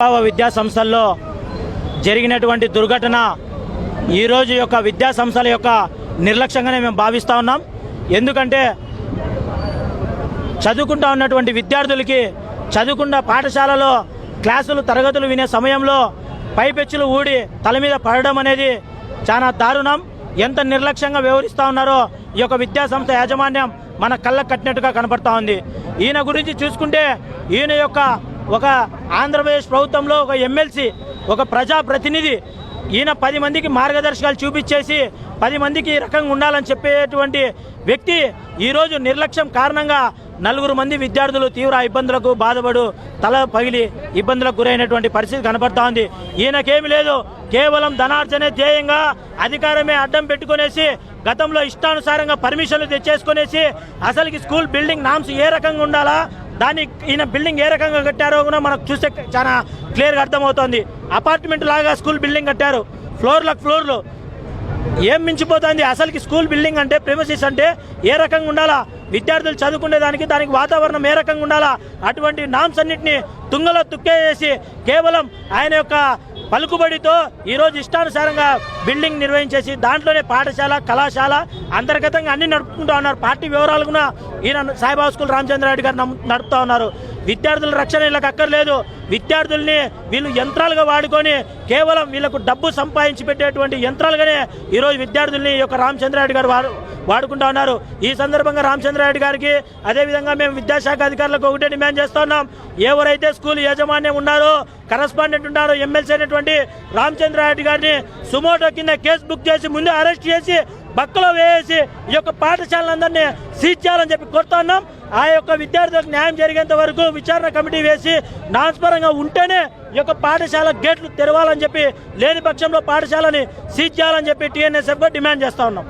భావ విద్యా సంస్థల్లో జరిగినటువంటి దుర్ఘటన ఈరోజు యొక్క విద్యా సంస్థల యొక్క నిర్లక్ష్యంగానే మేము భావిస్తూ ఉన్నాం. ఎందుకంటే చదువుకుంటా ఉన్నటువంటి విద్యార్థులకి చదువుకున్న పాఠశాలలో క్లాసులు తరగతులు వినే సమయంలో పైపెచ్చులు ఊడి తల మీద పడడం అనేది చాలా దారుణం. ఎంత నిర్లక్ష్యంగా వ్యవహరిస్తూ ఉన్నారో ఈ యొక్క విద్యా సంస్థ యాజమాన్యం మన కళ్ళకు కట్టినట్టుగా కనపడతా ఉంది. ఈయన గురించి చూసుకుంటే ఈయన యొక్క ఒక ఆంధ్రప్రదేశ్ ప్రభుత్వంలో ఒక ఎమ్మెల్సీ ఒక ప్రజాప్రతినిధి ఈయన పది మందికి మార్గదర్శకాలు చూపించేసి పది మందికి ఈ రకంగా ఉండాలని చెప్పేటువంటి వ్యక్తి ఈరోజు నిర్లక్ష్యం కారణంగా నలుగురు మంది విద్యార్థులు తీవ్ర ఇబ్బందులకు బాధపడు తల పగిలి ఇబ్బందులకు గురైనటువంటి పరిస్థితి కనపడతా ఉంది. ఈయనకేమి లేదు. కేవలం ధనార్జనే ధ్యేయంగా అధికారమే అడ్డం పెట్టుకునేసి గతంలో ఇష్టానుసారంగా పర్మిషన్లు తెచ్చేసుకునేసి అసలుకి స్కూల్ బిల్డింగ్ నామ్స్ ఏ రకంగా ఉండాలా? దాన్ని ఈయన బిల్డింగ్ ఏ రకంగా కట్టారో కూడా మనకు చూస్తే చాలా క్లియర్గా అర్థమవుతోంది. అపార్ట్మెంట్ లాగా స్కూల్ బిల్డింగ్ కట్టారు. ఫ్లోర్లకు ఫ్లోర్లు ఏం మించిపోతుంది? అసలుకి స్కూల్ బిల్డింగ్ అంటే ప్రెమసిస్ అంటే ఏ రకంగా ఉండాలా? విద్యార్థులు చదువుకునే దానికి దానికి వాతావరణం ఏ రకంగా ఉండాలా? అటువంటి నామ్స్ అన్నింటినీ తుంగలో తుక్కేసి కేవలం ఆయన యొక్క పలుకుబడితో ఈరోజు ఇష్టానుసారంగా బిల్డింగ్ నిర్వహించేసి దాంట్లోనే పాఠశాల కళాశాల అంతర్గతంగా అన్ని నడుపుకుంటూ ఉన్నారు. పార్టీ వివరాలు కూడా ఈయన సాయిబాబా స్కూల్ రామచంద్రారెడ్డి గారు నమ్ము- నడుపుతా ఉన్నారు. విద్యార్థుల రక్షణ వీళ్ళకి అక్కర్లేదు. విద్యార్థుల్ని వీళ్ళు యంత్రాలుగా వాడుకొని కేవలం వీళ్ళకు డబ్బు సంపాదించి పెట్టేటువంటి యంత్రాలుగానే ఈరోజు విద్యార్థుల్ని ఈ యొక్క రామచంద్రారెడ్డి గారు వాడు వాడుకుంటా ఉన్నారు. ఈ సందర్భంగా రామచంద్రారెడ్డి గారికి అదేవిధంగా మేము విద్యాశాఖ అధికారులకు ఒకటే డిమాండ్ చేస్తా ఉన్నాం. ఎవరైతే స్కూల్ యాజమాన్యం ఉన్నారో కరస్పాండెంట్ ఉన్నారో ఎమ్మెల్సీ అయినటువంటి రామచంద్రారెడ్డి గారిని సుమోటో కింద కేసు బుక్ చేసి ముందే అరెస్ట్ చేసి బక్కలో వేసి ఈ యొక్క పాఠశాలలందరినీ సీజ్ చేయాలని చెప్పి కోరుతున్నాం ఆ యొక్క విద్యార్థులకు న్యాయం జరిగేంత వరకు విచారణ కమిటీ వేసి నాన్స్పరంగా ఉంటేనే ఈ యొక్క పాఠశాల గేట్లు తెరవాలని చెప్పి లేని పక్షంలో పాఠశాలని సీజ్ చేయాలని చెప్పి టీఎన్ఎస్ఎఫ్గా డిమాండ్ చేస్తా ఉన్నాం.